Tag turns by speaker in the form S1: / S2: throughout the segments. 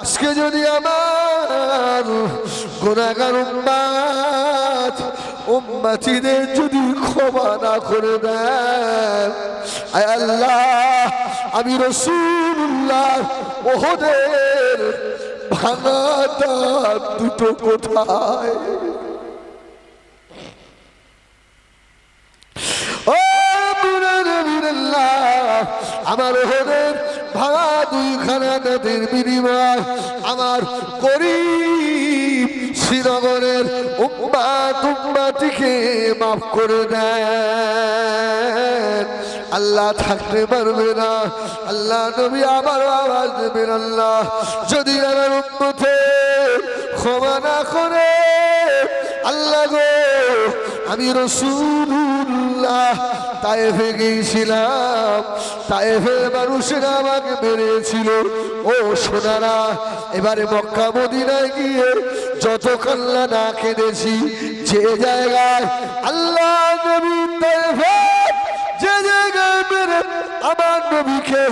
S1: আজকে যদি আমার গুণাগার উম্মাত উম্মাতিদের যদি ক্ষমা না করে দেন, আয় আল্লাহ, আমি রসুল্লাহ ওহদের ভাঙা দাঁত দুটো কোথায় ও আমার ওহদের ভাঙা দুইখানা নদীর বিনিময় আমার গরিব শ্রীনগরের উম্মাত উম্মাতিকে মাফ করে দেন। আল্লাহ থাকতে পারবে না। আল্লাহ নবী আবার আওয়াজ দেবেন, আল্লাহ যদি আমার উম্মতে ক্ষমা না করে, আল্লাহ গো, আমি রসুল্লাহ তায়েফে গিয়েছিলাম তায়েফের মানুষেরা আমাকে মেরেছিল। ও সোনারা, এবারে মক্কা মদিনায় গিয়ে যত কান্না না কেঁদেছি, যে জায়গায় আল্লাহ নবী তাইফে, যে জায়গায় মেরে আমার নবীকে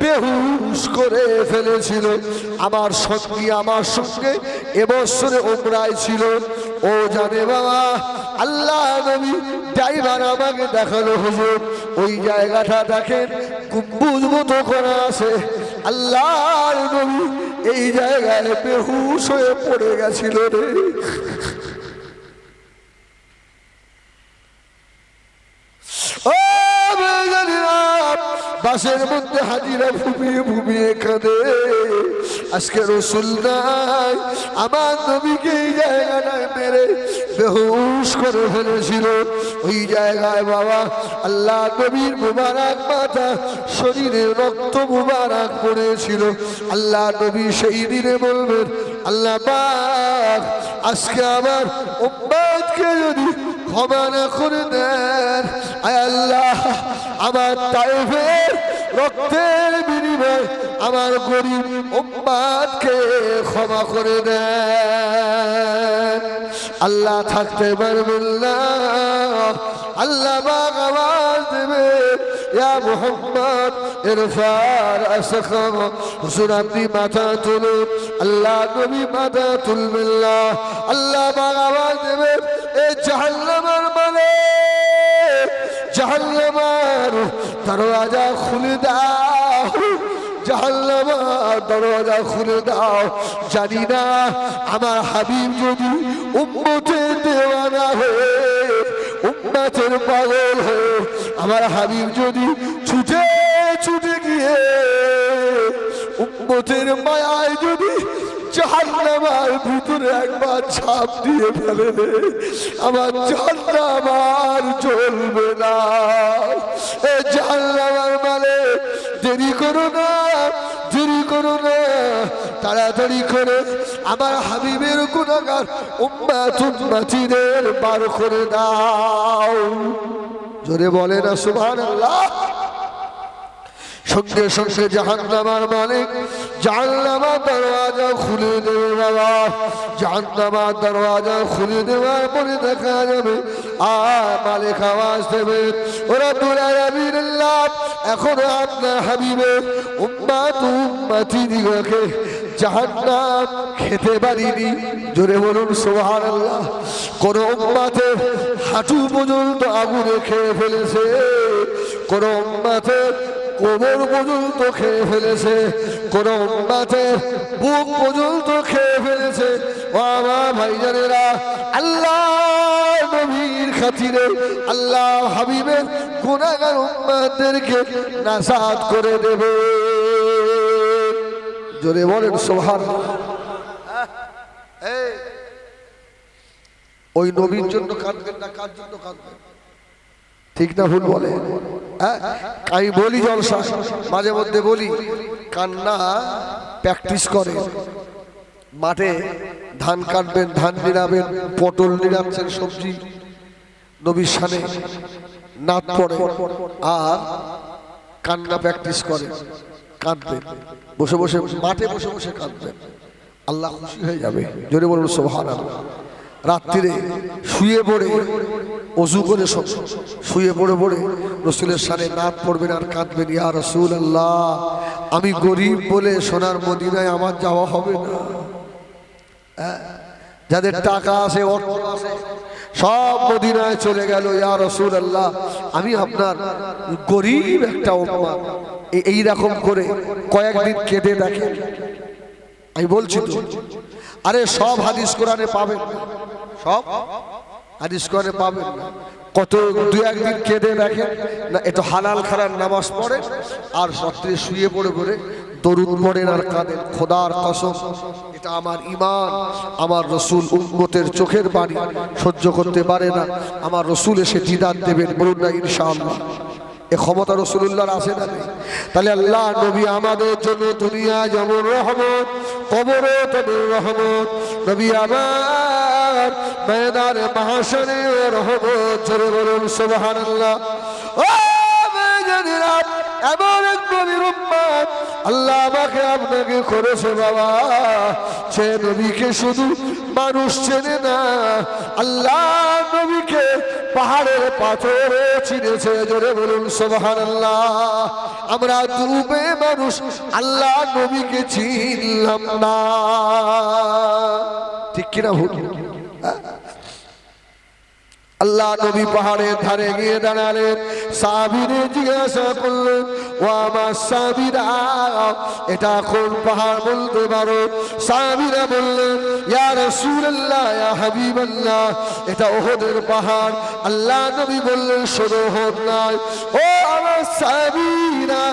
S1: বেহুশ করে ফেলেছিল। আমার সঙ্গী আমার সঙ্গে এবছরে ওমরাই ছিল। ও জানে বাবা আল্লাহ নবী ড্রাইভার আমাকে দেখাল হুজুর। ওই জায়গাটা দেখেন কুম্বুজ মতো করা আছে। আল্লাহ নবী এই জায়গায় বেহুশ হয়ে পড়ে গেছিল রে। ও বেজানিরা, বাসের মধ্যে হাজিরা ভুমিয়ে ভুমিয়ে কাঁদে। আজকে রসুল নাই, আমার নবীকে এই জায়গাটায় মেরে বেহুশ করে ফেলেছিল। ওই জায়গায় বাবা, আল্লাহ নবীর মুবারক মাথা শরীরে রক্ত মুবারক পড়েছিল। আল্লাহ নবী সেই দিনে বলবেন, আল্লাহ আজকে আমার উম্মাদকে যদি ক্ষমা না করে দেন, আয় আল্লাহ আমার তাইফের রক্তের বিনিময় আমার গরিব উম্মাদকে ক্ষমা করে দেন। আল্লাহ থাকতে পারবেন না। আল্লাহ বাগ আওয়াজ দেবে ইয়া মোহাম্মদ ইরফার আসখাম হুজুর, আপনি মাথা তুলুন। আল্লাহ নবী মাথা তুলবেন না। আল্লাহ বাগ আওয়াজ দেবে এ জাহান্নামের দরওয়াজা খুলে দাও। দরওয়াজা খুলে দাও। জানি না আমার হাবিব যদি উম্মতে দেওয়ানা হয়ে, উম্মতের পাগল হয়ে আমার হাবিব যদি ছুটে ছুটে গিয়ে উম্মতের মায়ায় যদি জাহান্নামার ভিতরে একবার ছাপ দিয়ে ফেলে দে। আমার জাহান্নামার চলবে না। এ জাহান্নামার মানে দেরি করো না, দেরি করো না। তাড়াতাড়ি করে আমার হাবিবের গুণাগার উম্মা তুম্মাতিদের বার করে দাও। জোরে বলে না, সুবহানাল্লাহ। সঙ্গে সঙ্গে জাহান্নামার মালিক জাহান্নামার দরওয়াজা খুলে দেবে বাবা। জাহান্নামার দরওয়াজা খুলে দেওয়ার পরে দেখা যাবে, আর মালিক আওয়াজ দেবে, ওরা দুরাবিল্লাহ এখনও আপনার হাবিবের উম্মাত উম্মাতি দিগকে জাহান্নাম খেতে পারিনি। জোরে বলুন সোহার আল্লাহ কোন উম্মাতের হাঁটু পর্যন্ত আগুনে খেয়ে ফেলেছে। কোন উম্মাতের কোমর পর্যন্ত খেয়ে ফেলেছে কোন উম্মাতের বুক পর্যন্ত খেয়ে ফেলেছে। ও আমার ভাইজানেরা আল্লাহ নবীর খাতিরে আল্লাহ হাবিবের গুণাগার উম্মাদেরকে নাসাদ করে দেবে। জোরে বলেন সোহান ওই নবীর জন্য কাঁদবেন না, কার জন্য কাঁদবেন? ঠিক না ভুল বলে? হ্যাঁ? আমি বলি জলসা, মাঝে মধ্যে বলি, কান্না প্র্যাকটিস করে। মাঠে ধান কাটবেন, ধান নিরাবেন পটল নিরাচ্ছেন সবজি নবীর সানে নাত পড়ে আর কান্না প্র্যাকটিস করে। কাঁদবেন। বসে বসে, মাঠে বসে বসে কাঁদবেন। আল্লাহ খুশি হয়ে যাবে। জোরে বলুন সোহান রাত্রিরে শুয়ে পড়ে অজু করে শুয়ে পড়ে পড়ে রসুলের সারে নাচ পড়বেন আর কাঁদবেন, ইয়া রসুল আল্লাহ আমি গরিব বলে সোনার মদিনায় আমার যাওয়া হবে না। হ্যাঁ? যাদের টাকা আছে, অর্থ আছে, সব মদিনায় চলে গেল, ইয়া রসুল আল্লাহ আমি আপনার গরিব একটা উম্মা এই রকম করে কয়েকদিন কেটে দেখে আমি বলছি আরে সব হাদিস কোরআনে পাবেন সব? হাদিস করে পাবেন না। কত দু একদিন কেঁদে দেখেন না এটা হালাল খালার নামাজ পড়ে, আর সত্যি শুয়ে পড়ে পড়ে দরুদ পড়েন আর কাঁদেন। খোদার কসম, এটা আমার ইমান আমার রসুল উম্মতের চোখের বাড়ি সহ্য করতে পারে না। আমার রসুল এসে দিদার দেবেন বলুন না, ইনশাআল্লাহ। এ ক্ষমতা রসুল্লাহর আছে না তাহলে আল্লাহ নবী আমাদের জন্য দুনিয়া যেমন রহমত কবরে তেমন রহমত। নবী আমার ময়দানে মহাশনে রহমত জোরে বলুন ও মেয়েজানেরা, এমন এক নবীর উম্মত আল্লাহ আমাকে আপনাকে করেছে বাবা। সে নবীকে শুধু মানুষ চেনে না, আল্লাহ নবীকে পাহাড়ের পাথরে চিনেছে। জোরে বলুন সোবাহান আল্লাহ আমরা দুবে মানুষ, আল্লাহ নবীকে চিনলাম না। ঠিক কিনা ভুল? হ্যাঁ? আল্লাহ নবী পাহাড়ের ধারে গিয়ে দাঁড়ালেন। সাবিরে জিজ্ঞাসা করলেন ও আমার সাবিরা? এটা কোন পাহাড় বলতে পারো? সাবিরা বললেন, ইয়া রাসূলুল্লাহ, ইয়া হাবিবাল্লাহ, এটা ওহদের পাহাড়। আল্লাহ নবী বললেন, শোনো ওহদ নয় ও আমার সাবিরা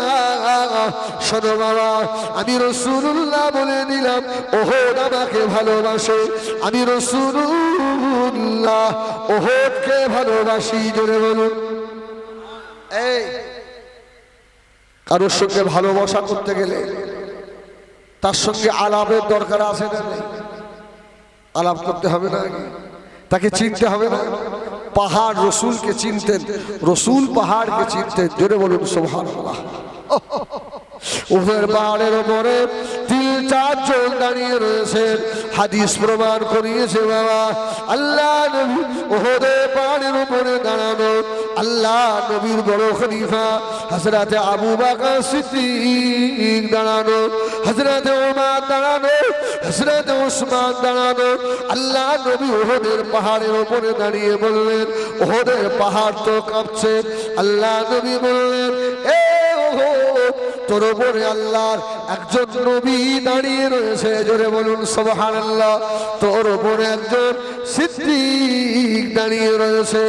S1: শোনো বাবা, আমি রসুল্লাহ বলে দিলাম ওহদ আমাকে ভালোবাসে। আমি ওহদকে ভালোবাসি, জোরে বলুন। এই, কারোর সঙ্গে ভালোবাসা করতে গেলে তার সঙ্গে আলাপের দরকার আছে না আলাপ করতে হবে না তাকে চিনতে হবে না? পাহাড় রসুলকে চিনতেন, রসুল পাহাড়কে চিনতেন। জোরে বলুন সোহান উভের পাহাড়ের ওপরে তিন চারজন দাঁড়িয়ে রয়েছে। হাদিস প্রমাণ করিয়েছে বাবা। আল্লাহ নবী ওহদে পাহাড়ের উপরে দাঁড়ানো। আল্লাহ নবীর বড় খলিফা হজরতে আবু বাকর সিদ্দিক দাঁড়ানো। হজরতে ওমর দাঁড়ানো। হজরতে ওসমান দাঁড়ানো। আল্লাহ নবী ওহদের পাহাড়ের উপরে দাঁড়িয়ে বললেন, ওহদের পাহাড় তো কাঁপছে। আল্লাহ নবী বললেন এ তোর উপরে আল্লাহর একজন নবী দাঁড়িয়ে রয়েছে, জোরে বলুন সোবাহান আল্লাহ তোর উপরে একজন সিদ্দিক দাঁড়িয়ে রয়েছে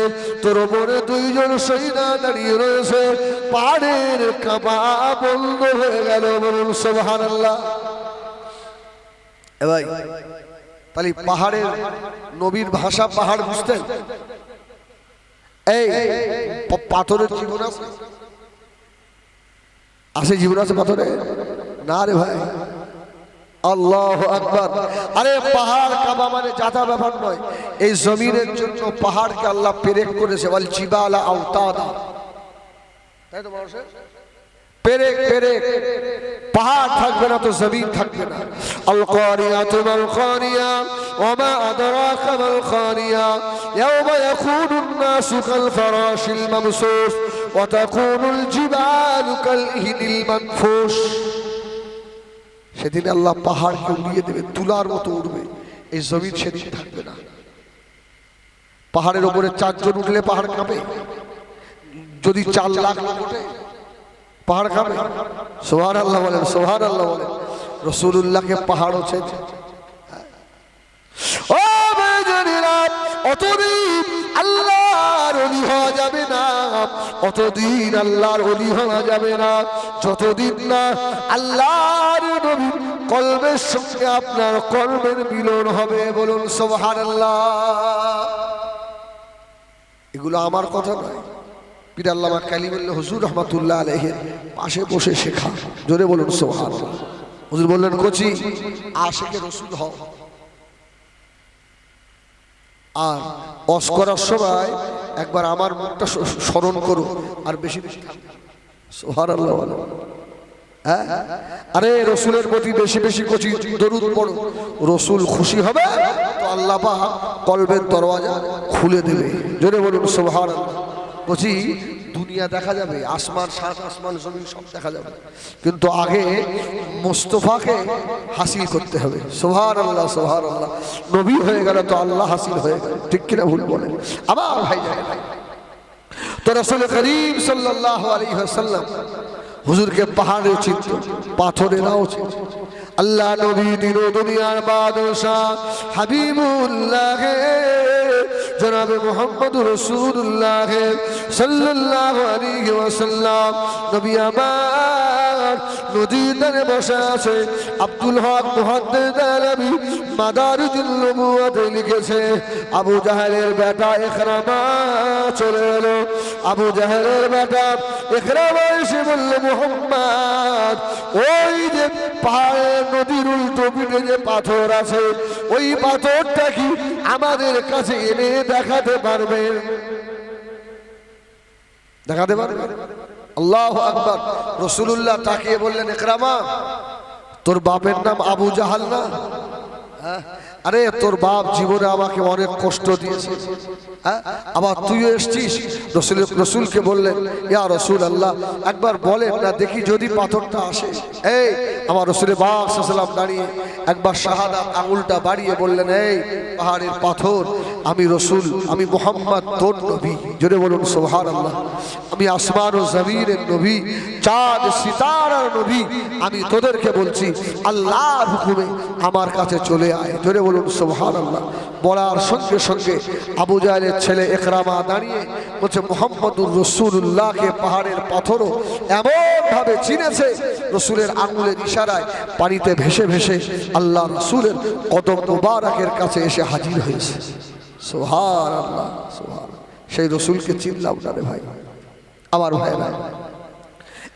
S1: তোর উপরে দুইজন সৈনা দাঁড়িয়ে রয়েছে। পাহাড়ের কাপা বন্ধ হয়ে গেল, বলুন সোবাহান আল্লাহ এ ভাই তাহলে পাহাড়ের নবীর ভাষা পাহাড় বুঝতেন? এই, পাথরের জীবন আছে আছে জীবন আছে পাথরে। না রে ভাই। আল্লাহ আকবার। আরে পাহাড় কাবা মানে যাতা ব্যাপার নয়। এই জমিনের জন্য পাহাড়কে আল্লাহ পেরেক করেছে। বল জিবালা আওতাদা। তাই তো মানুষের? পেরেক পেরেক। পাহাড় থাকবে না তো জমিন থাকবে না। আল কারিয়া তুমাল কারিয়া ওমা আদরাকা মাল কারিয়া। ইয়াওমা ইয়াকুনুন নাসু কাল ফারাশিল মামসুস। সেদিন আল্লাহ পাহাড়কে উড়িয়ে দেবে তুলার মতো এই সেদিন থাকবে না। পাহাড়ের ওপরে চারজন উঠলে পাহাড় কাঁপে। যদি চার লাখ পাহাড় খাবে সোহার আল্লাহ বলেন সোহার আল্লাহ বলেন। রসুল্লাহকে পাহাড় হচ্ছে। ও বেজনীরা, অতদিন হওয়া যাবে না। আল্লাহর হওয়া যাবে না, যতদিন না আপনার কলবের মিলন হবে, বলুন সোহার আল্লাহ এগুলো আমার কথা নয়। পীর আল্লামা কালিমুল্লাহ হুজুর রহমাতুল্লাহ আলহের পাশে বসে শেখা। জোরে বলুন সোহার হুজুর বললেন, কোচি আশেকে রসুল হও। আর অস করার সময় একবার আমার মুখটা স্মরণ করো, আর বেশি বেশি সোহার আল্লাহ হ্যাঁ? আরে, রসুলের প্রতি বেশি বেশি কচি দরুদ পড়ো। রসুল খুশি হবে, তো আল্লাহ কলবের দরওয়াজা খুলে দেবে। জোরে বলুন সোহার বলছি দুনিয়া দেখা যাবে, আসমান, সাত আসমান, জমিন সব দেখা যাবে। কিন্তু আগে মোস্তফাকে হাসিল করতে হবে। সোহার আল্লাহ সোহার আল্লাহ নবী হয়ে গেল তো আল্লাহ হাসিল হয়ে গেল, ঠিক কিনা ভুল বলে আবার ভাই ভাই তো রসুল করিম সাল্লাহ আলী সাল্লাম হুজুরকে পাহাড়ে উচিত পাথরে না উচিত আল্লাহ নবী দিন দুনিয়ার বাদশাহ হাবিবুল্লাহ, জনাবে মোহাম্মদ রসুল্লাহ সাল্লাহ আলী ওয়াসাল্লাম, নবী আমার নদীর বসে আছে। আব্দুল হক মুহাদ্দিদ আলাবি মাদারিজুল লিখেছে, আবু জাহেলের বেটা ইকরামা চলে এলো। আবু জাহেলের বেটা এসে বলল, মোহাম্মদ, ওই যে পাহাড়ের নদীর উল্টো পিঠে যে পাথর আছে, ওই পাথরটা কি আমাদের কাছে এনে দেখাতে পারবেন দেখাতে পারবেন আল্লাহ আকবর। রসুল্লাহ তাকিয়ে বললেন একরামা তোর বাপের নাম আবু জাহাল না? হ্যাঁ? আরে, তোর বাপ জীবনে আমাকে অনেক কষ্ট দিয়েছে। হ্যাঁ? আবার তুইও এসছিস। রসুল, রসুলকে বললেন, ইয়া রসুল আল্লাহ একবার বলেন না, দেখি যদি পাথরটা আসে। এই, আমার রসুলের বাপ সাল্লাম দাঁড়িয়ে একবার শাহাদাত আঙুলটা বাড়িয়ে বললেন, এই পাহাড়ের পাথর আমি রসুল, আমি মোহাম্মদ, তোর নবী। জোরে বলুন সোহার আল্লাহ আমি আসমান ও জমিনের নবী, চাঁদ, সিতারার নবী। আমি তোদেরকে বলছি, আল্লাহর হুকুমে আমার কাছে চলে আয়। জোরে বলুন সোহার আল্লাহ বলার সঙ্গে সঙ্গে আবু জাহেলের ছেলে একরামা দাঁড়িয়ে বলছে, মোহাম্মদুর রসুল্লাহকে পাহাড়ের পাথরও এমনভাবে চিনেছে, রসুলের আঙুলের ইশারায় পানিতে ভেসে ভেসে আল্লাহ রসুলের কদম মুবারকের কাছে এসে হাজির হয়েছে। সোহার আল্লাহ সোহার সেই রসুলকে চিনলাম না রে ভাই। আমার ভাইরা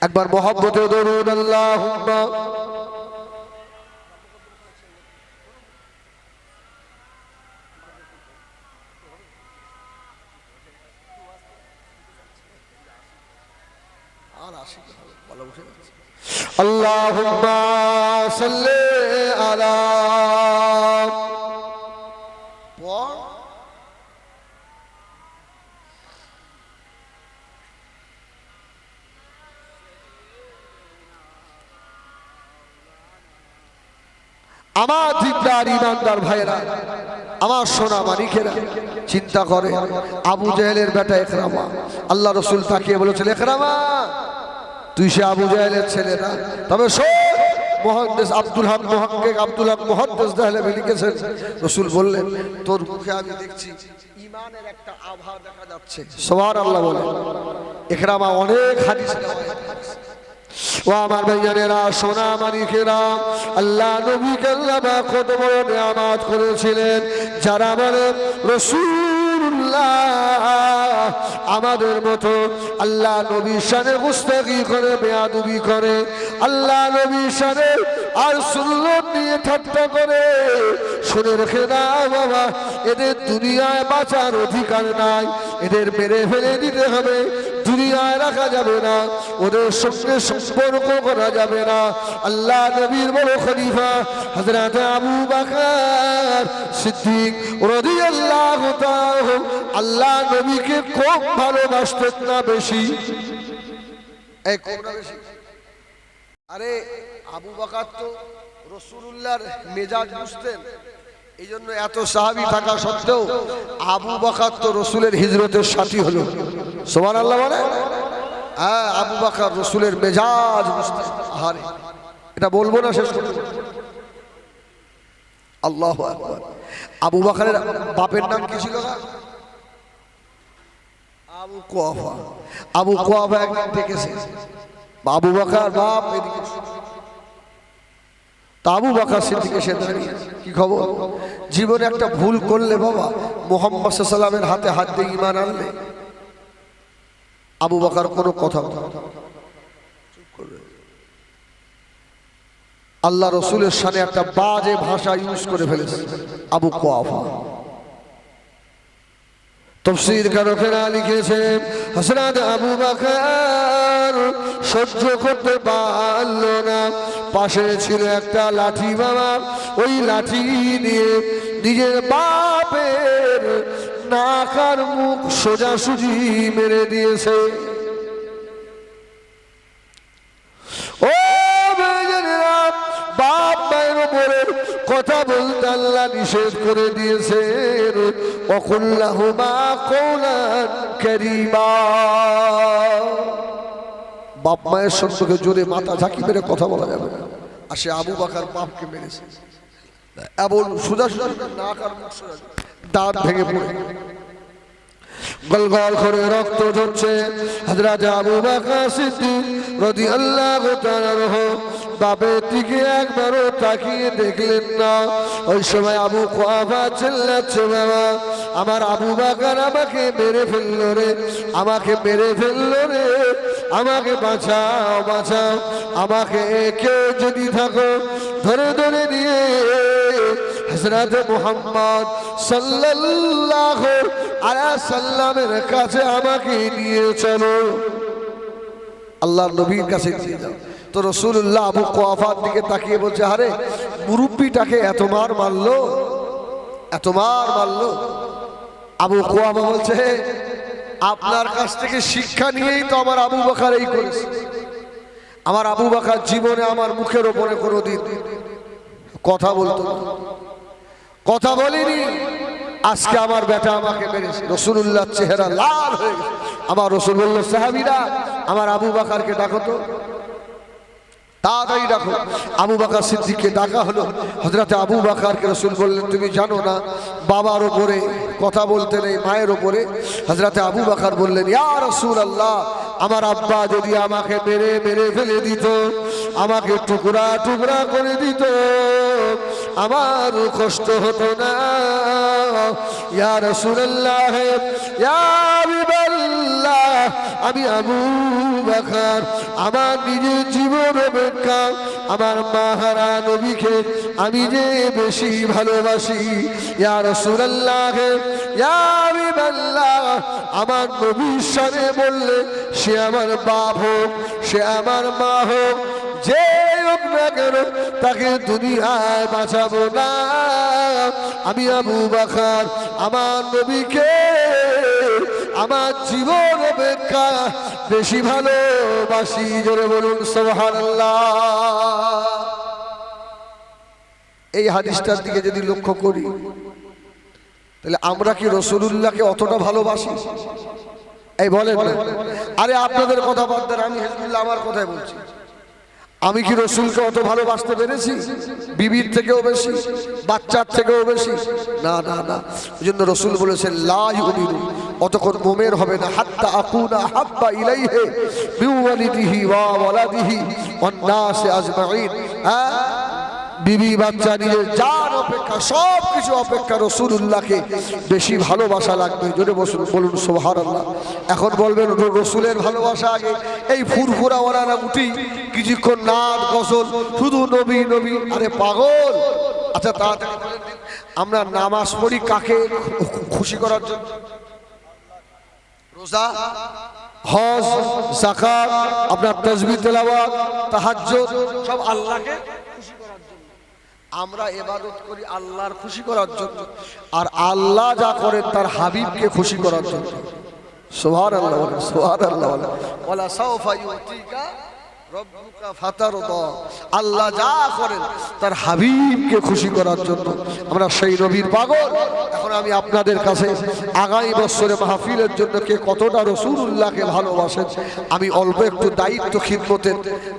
S1: একবার মহব্বতে দরুন আল্লাহ আল্লাহ সাল্লি আমার দিকদার ইমানদার ভাইয়েরা, আমার সোনা মানিকেরা চিন্তা করে, আবু জাহেলের বেটা একরামা। আল্লাহ রসুল তাকিয়ে বলেছিল একরামা, তুই সে আবু জাহেলের ছেলে না তবে শোন দেহলেবি লিখেছেন। রসুল বললেন, তোর আমি দেখছি একটা আভা আল্লাহ বলে একরামা অনেক হাদিস ও আমার ভাইয়ানেরা, সোনা মানিকেরা, আল্লাহ নবীকে আল্লাহ কত বড় করেছিলেন। যারা রসুল্লাহ আমাদের মতো আল্লাহ নবী শানে গুস্তাকি করে, বেয়াদুবি করে, আল্লাহ নবী শানে আর সুন্নত নিয়ে ঠাট্টা করে। শুনে রেখে না বাবা, এদের দুনিয়ায় বাঁচার অধিকার নাই, এদের মেরে ফেলে দিতে হবে। দুনিয়ায় রাখা যাবে না, ওদের সঙ্গে সম্পর্ক করা যাবে না। আল্লাহ নবীর বড় খলিফা হজরত আবু বাকার সিদ্দিক রাদিয়াল্লাহু তাআলা, আল্লাহ নবীকে খুব ভালোবাসতেন না বেশি। আরে আবু বাকার তো রসুল্লাহর মেজাজ বুঝতেন। এই জন্য এত সাহাবি থাকা সত্ত্বেও আবু বাকার তো রসুলের হিজরতের সাথী হলো। সোমান আল্লাহ বলে? হ্যাঁ আবু বাকার রসুলের মেজাজ আহারে। এটা বলব না শেষ আল্লাহ আবু বাকারের বাপের নাম কি ছিল? আবু কোয়াফা। আবু কোয়াফা একদিন ডেকেছে আবু বাকার বাপ এদিকে তা আবু বাকার এসে দাঁড়িয়ে কি খবর? জীবনে একটা ভুল করলে বাবা, মোহাম্মদ সাল্লামের হাতে হাত দিয়ে ইমান আনলে। আবু বাকার কোনো কথা। আল্লাহ রসুলের সাথে একটা বাজে ভাষা ইউজ করে ফেলেছে। আবু কোয়াফা। তফসির কারকেরা লিখেছে। হসরত আবু বাকার সহ্য করতে পারল না। পাশে ছিল একটা লাঠি বাবা ওই লাঠি নিয়ে নিজের বাপের নাকার মুখ সোজাসুজি মেরে দিয়েছে। কথা বলতে আল্লাহ নিষেধ করে দিয়েছেন। অকুল্লাহুমা কৌলান করিমা। বাপ মায়ের সঙ্গে জোরে মাথা ঝাঁকি মেরে কথা বলা যাবে আর সে আবু বাকার বাপকে মেরেছে। এমন সোজা সোজা নাক আর। দাঁত ভেঙে পড়ে। গলগল করে রক্ত ঝরছে। হযরত আবু বকর সিদ্দিক রাদিয়াল্লাহু তাআলা বাপের দিকে একবারও তাকিয়ে দেখলেন না। ওই সময় আবু কুয়াফা চিল্লাচ্ছে, বাবা, আমার আবু বাকার আমাকে মেরে ফেলল রে, আমাকে মেরে ফেলল রে, আমাকে বাঁচাও বাঁচাও, আমাকে কেউ যদি থাকো ধরে ধরে নিয়ে হজরত মোহাম্মদ সাল্লাল্লাহু আলাইহি সাল্লামের কাছে আমাকে নিয়ে চলো। আল্লাহ নবীর কাছে দিয়ে যাও। তো রসুল্লাহ আবু কোয়াফার দিকে তাকিয়ে বলছে আরে মুরব্বিটাকে এত মার মারলো? এত মার মারলো? আবু কোয়াফা বলছে "হে, আপনার কাছ থেকে শিক্ষা নিয়েই তো আমার আবু বাকার এই করেছে। আমার আবু বাকার জীবনে আমার মুখের ওপরে কোনোদিন কথা বলতো কথা বলিনি। আজকে আমার বেটা আমাকে মেরেছে। রসুল্লাহ চেহারা লাল হয়ে গেছে। আমার রসুল বলল সাহাবিরা, আমার আবু বাকারকে ডাকো তো। তাড়াতাড়ি ডাকো। আবু বাকার সিদ্দিককে ডাকা হলো। হজরতে আবু বাকারকে রসুল বললেন, তুমি জানো না, বাবার ওপরে কথা বলতে নেই, মায়ের ওপরে হজরতে আবু বাকার বললেন, ইয়া রসুল আল্লাহ আমার আব্বা যদি আমাকে মেরে মেরে ফেলে দিত আমাকে টুকরা টুকরা করে দিত আমার কষ্ট হতো না। ইয়া রসুল্লাহ ইয়া আমি আবু বাকার আমার নিজের জীবন অপেক্ষা আমার মাহারা নবীকে আমি যে বেশি ভালোবাসি। ইয়ার ইয়া হাবিবাল্লাহ, আমার নবীর সামনে বললে সে আমার বাপ হোক, সে আমার মা হোক, যে হোক না কেন তাকে দুনিয়ায় বাঁচাবো না। আমি আবু বাকার আমার নবীকে আমার জীবন অপেক্ষা বেশি ভালোবাসি, জোরে বলুন সোহানাল্লাহ এই হাদিসটার দিকে যদি লক্ষ্য করি, তাহলে আমরা কি রসুলুল্লাহকে অতটা ভালোবাসি? এই বলেন না। আরে আপনাদের কথা বাদ দেন আমি হেজবুল্লাহ আমার কথাই বলছি। আমি কি রসুলকে অত ভালোবাসতে পেরেছি? বিবির থেকেও বেশি বাচ্চার থেকেও বেশি? না না না। ওই জন্য রসুল বলেছেন লাই উমিনু অতক্ষণ মোমের হবে না। হাত্তা আকুনা হাব্বা ইলাইহে বিওয়ালিদিহি ওয়া ওয়ালাদিহি ওয়ান নাসি আজমাইন। হ্যাঁ? বিবি বাচ্চা নিজের যার অপেক্ষা সব কিছু অপেক্ষা রসুল্লাহকে বেশি ভালোবাসা লাগবে। জোরে বসুন বলুন সোহার আল্লাহ এখন বলবেন রসুলের ভালোবাসা আগে এই ফুরফুরা ওরারা উঠি কিছুক্ষণ নাচ গসল শুধু নবী নবী আরে পাগল! আচ্ছা দিন, আমরা নামাজ পড়ি কাকে খুশি করার জন্য? রোজা হজ জাকাত আপনার তসবি তেলাওয়াত তাহাজ্জুদ সব আল্লাহকে আমরা এবাদত করি আল্লাহর খুশি করার জন্য। আর আল্লাহ যা করে তার হাবিবকে খুশি করার জন্য। সোহার আল্লাহ সোহার আল্লাহ আল্লাহ যা করেন তার হাবিবকে খুশি করার জন্য। আমরা সেই নবীর পাগল। এখন আমি আপনাদের কাছে আগামী বছরে মাহফিলের জন্য কে কতটা রসুল্লাহকে ভালোবাসেন, আমি অল্প একটু দায়িত্ব খিদমতের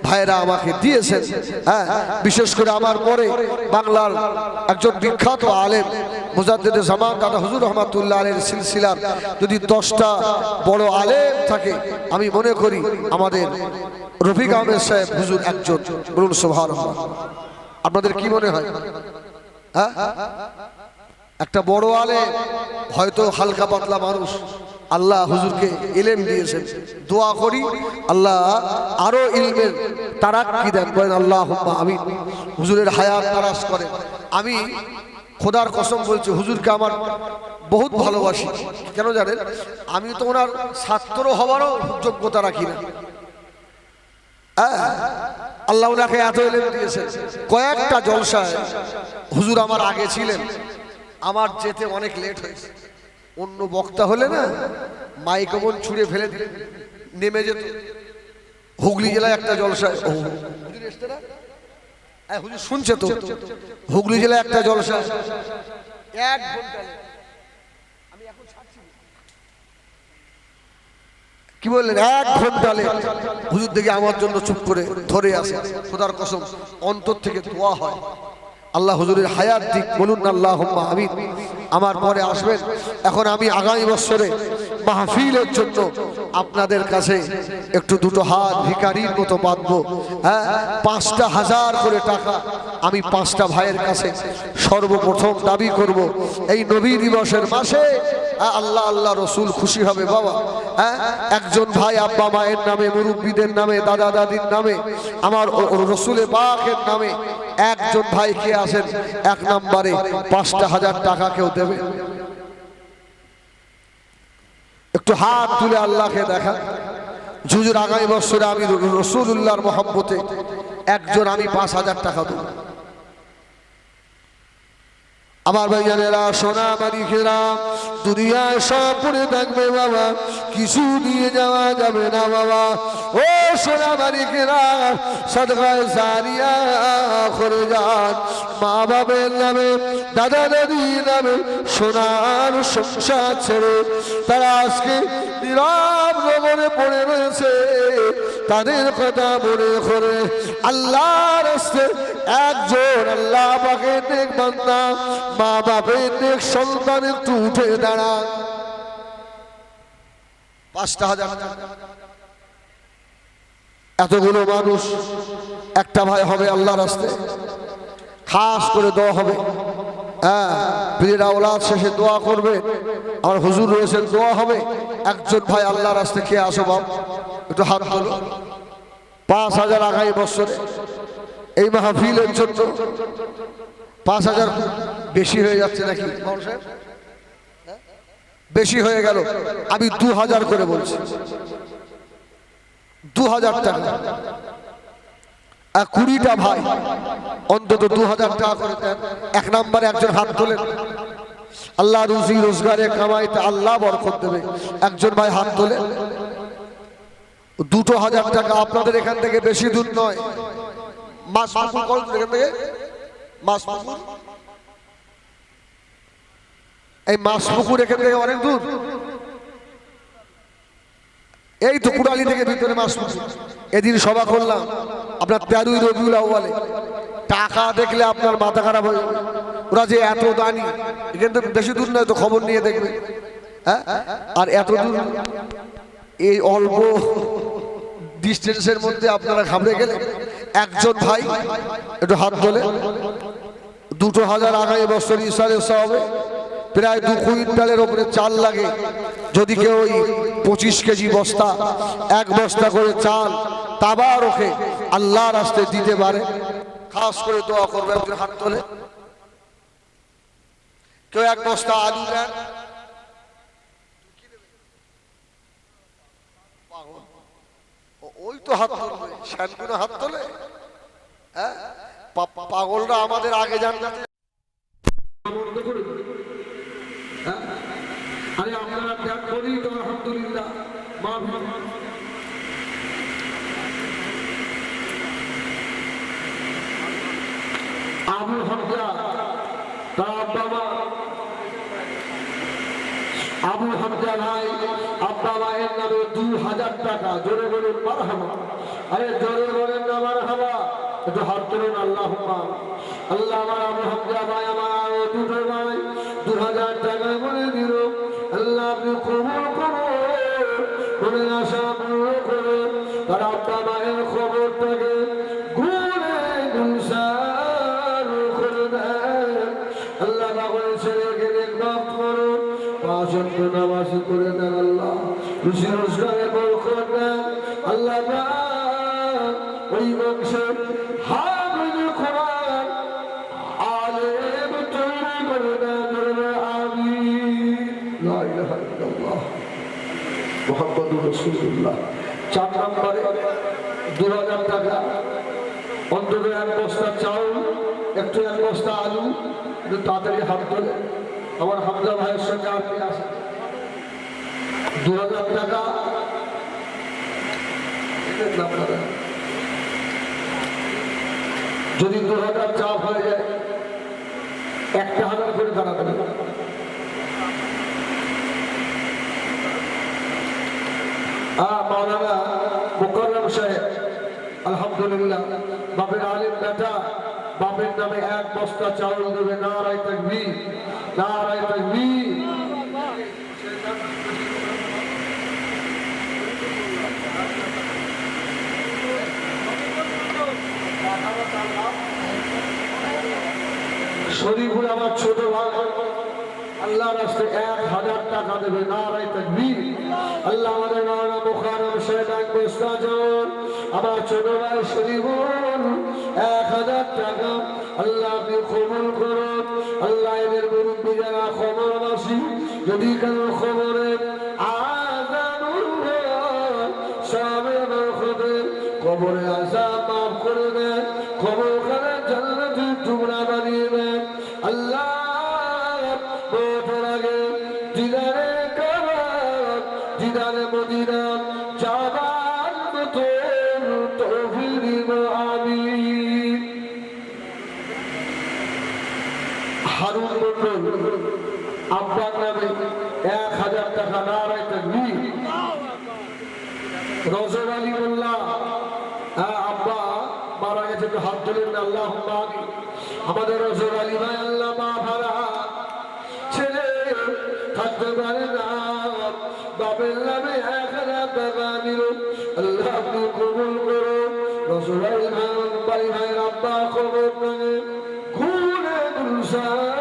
S1: ভাইরা আমাকে দিয়েছেন। হ্যাঁ বিশেষ করে আমার পরে বাংলার একজন বিখ্যাত আলেম, মুজাদ্দেদ জামান দাদা হুজুর রহমাতুল্লাহ আলের সিলসিলার যদি দশটা বড় আলেম থাকে, আমি মনে করি আমাদের রফিক আহমেদ সাহেব, হুজুর একজন, বলুন সোহার আপনাদের কি মনে হয়? হ্যাঁ? একটা বড় আলে হয়তো হালকা পাতলা মানুষ, আল্লাহ হুজুরকে ইলেম দিয়েছেন। দোয়া করি, আল্লাহ আরও ইলমের তারাক কি দেন, বলেন আল্লাহ আমি হুজুরের হায়াত তারাস করে। আমি খোদার কসম বলছি, হুজুরকে আমার বহুত ভালোবাসি। কেন জানেন? আমি তো ওনার ছাত্র হওয়ারও যোগ্যতা রাখি না। আল্লাহ ওনাকে এত এলেম দিয়েছে কয়েকটা জলসায় হুজুর আমার আগে ছিলেন। আমার যেতে অনেক লেট হয়েছে। অন্য বক্তা হলে না মাইকমন ছুঁড়ে ফেলে দিলে নেমে যেত। হুগলি জেলায় একটা জলসায় হুজুর শুনছে তো। হুগলি জেলায় একটা জলসা এক ঘণ্টা লেগে। আমি এখন ছাড়ছি না। কি বললেন? এক ঘণ্টা ডালে। হুজুর দেখে আমার জন্য চুপ করে ধরে আসে খোদার কসম অন্তর থেকে ধোয়া হয়। আল্লাহ হুজুরের হায়াত দিক বলুন আল্লাহ আমিন। আমার পরে আসবেন। এখন আমি আগামী বছরে মাহফিলের জন্য আপনাদের কাছে একটু দুটো হাত ভিকারির মতো বাঁধবো। হ্যাঁ পাঁচটা হাজার করে টাকা আমি পাঁচটা ভাইয়ের কাছে সর্বপ্রথম দাবি করব। এই নবী দিবসের মাসে আ- আল্লাহ আল্লাহ রসুল খুশি হবে বাবা। হ্যাঁ একজন ভাই আব্বা মায়ের নামে, মুরব্বীদের নামে, দাদা দাদির নামে, আমার রসুলে বাকের নামে একজন ভাই কে আসেন, এক নম্বরে পাঁচটা হাজার টাকা কেউ দেবে। একটু হাত তুলে আল্লাহকে দেখা। জুজুর আগামী বছরে আমি রসুল্লাহর মহব্বতে একজন আমি পাঁচ হাজার টাকা দেবো। আমার ভাইজানেরা সোনা মালিকেরা দুনিয়ায় সব পড়ে থাকবে বাবা, কিছু নিয়ে যাওয়া যাবে না বাবা। ও সোনা মালিকেরা সদগায় সারিয়া করে যান। মা বাবের নামে, দাদা দাদির নামে সোনার সংসার ছেড়ে তারা আজকে নীরব নগরে পড়ে রয়েছে। তাদের কথা মনে করে আল্লাহর রাস্তে একজন আল্লাহ পাকে বান্দা মা বাপের নেক সন্তান একটু উঠে দাঁড়া। পাঁচটা হাজার। এতগুলো মানুষ, একটা ভাই হবে আল্লাহ রাস্তে। খাস করে দোয়া হবে। হ্যাঁ পীরের আওলাদ শেষে দোয়া করবে। আমার হুজুর রয়েছেন, দোয়া হবে। একজন ভাই আল্লাহ রাস্তে খেয়ে আসো বাপ। একটু হাত তোলো। পাঁচ হাজার আগামী বছরে। এই মাহফিলের জন্য পাঁচ হাজার বেশি হয়ে যাচ্ছে নাকি? বেশি হয়ে গেল। আমি দু হাজার করে বলছি। দু হাজার টাকা। কুড়িটা ভাই, অন্তত দু হাজার টাকা করে দেন। এক নম্বরে একজন হাত তোলেন। আল্লাহ রুজি রোজগারে কামাইতে আল্লাহ বরকত দেবে। একজন ভাই হাত তোলেন দুটো হাজার টাকা আপনাদের এখান থেকে বেশি দূর নয়। মাস কত এখান থেকে? মাস পুকুর এই মাস পুকুর এখান থেকে অনেক দূর। এই তো কুড়ালি থেকে ভিতরে মাস এদিন সভা করলাম, আপনার তেরোই রবিউল আউ্বালে টাকা দেখলে আপনার মাথা খারাপ হয়ে যাবে। ওরা যে এত দানি এখান থেকে বেশি দূর নয় তো খবর নিয়ে দেখবে। হ্যাঁ? আর এত দূর, এই অল্প ডিস্টেন্সের মধ্যে আপনারা ঘাবড়ে গেলে একজন ভাই একটু হাত তোলে দুটো হাজার আগামী বছর ইসারে হবে প্রায় দু কুইন্টালের ওপরে চাল লাগে। যদি কেউ ওই পঁচিশ কেজি বস্তা, এক বস্তা করে চাল তাবা রোখে, আল্লাহর রাস্তায় দিতে পারে, খাস করে দোয়া করবে একজন হাত তোলে। কেউ এক বস্তা আলু দেন ওই তো হাত তুলবে শ্যানগুলো হাত তোলে। হ্যাঁ? পাগলরা আমাদের আগে জান্নাতে
S2: আরে আপনারা ত্যাগ করি তো আলহামদুলিল্লাহ। মা আবু হামজা, তার বাবা। আবু হামজা ভাই আব্বা নামে দু হাজার টাকা, জোরে বলুন, মারহাবা। আরে জোরে বলেন না, মারহাবা। একটু হাত তুলুন আল্লাহ আল্লাহ আমার আবু হামজা ভাই, আমার দুটো ভাই। দু হাজার টাকা বলে দিল। আল্লাহ আপনি কবুল করুন। করে আশা পূর্ণ করুন। তার আব্বা মায়ের খবরটাকে ঘুরে গুলশান করে দেন। আল্লাহ বাবার ছেলেকে দেখভাল করুন। পাঁচ নামাজ করে আল্লাহ। খুশি রোজগারে বরকত দেন। আল্লাহ ওই বংশে দু হাজার টাকা। অন্তত এক একটু এক তাড়াতাড়ি হাত তোলে আমার হামজা ভাইয়ের সঙ্গে আপনি আসেন দু হাজার টাকা। যদি দু হাজার চাপ হয়ে যায়, একটা হাজার করে দাঁড়াতে আহ, মাওলানা মুকররম সাহেব আলহামদুলিল্লাহ। বাপের আলিম বেটা বাপের নামে এক বস্তা চাউল দেবে না নারায় তাকবীর নারায় তাকবীর। শরীফুল আমার ছোট ভাই আল্লাহ রাস্তে এক হাজার টাকা দেবে নারায় তকবীর। আল্লাহ আমাদের নানা মুখারম শেখ বেস্তাজন আমার ছোট ভাই এক হাজার টাকা আল্লাহ আপনি খবর করুন। আল্লাহ এদের মুরব্বী যারা আসি যদি কেন খবরের রজব আলী মোল্লা হ্যাঁ আব্বা, মারা গেছে হাত না আল্লাহ আমাদের রজব আলী ভাই, আল্লাহ মা ভাড়া। ছেলে থাকতে পারে না। বাপের নামে এক নিল আল্লাহ আপনি কবুল করো। রজব আলী ভাই ভাই আব্বা, খবর নাগে ঘুরে গুলশান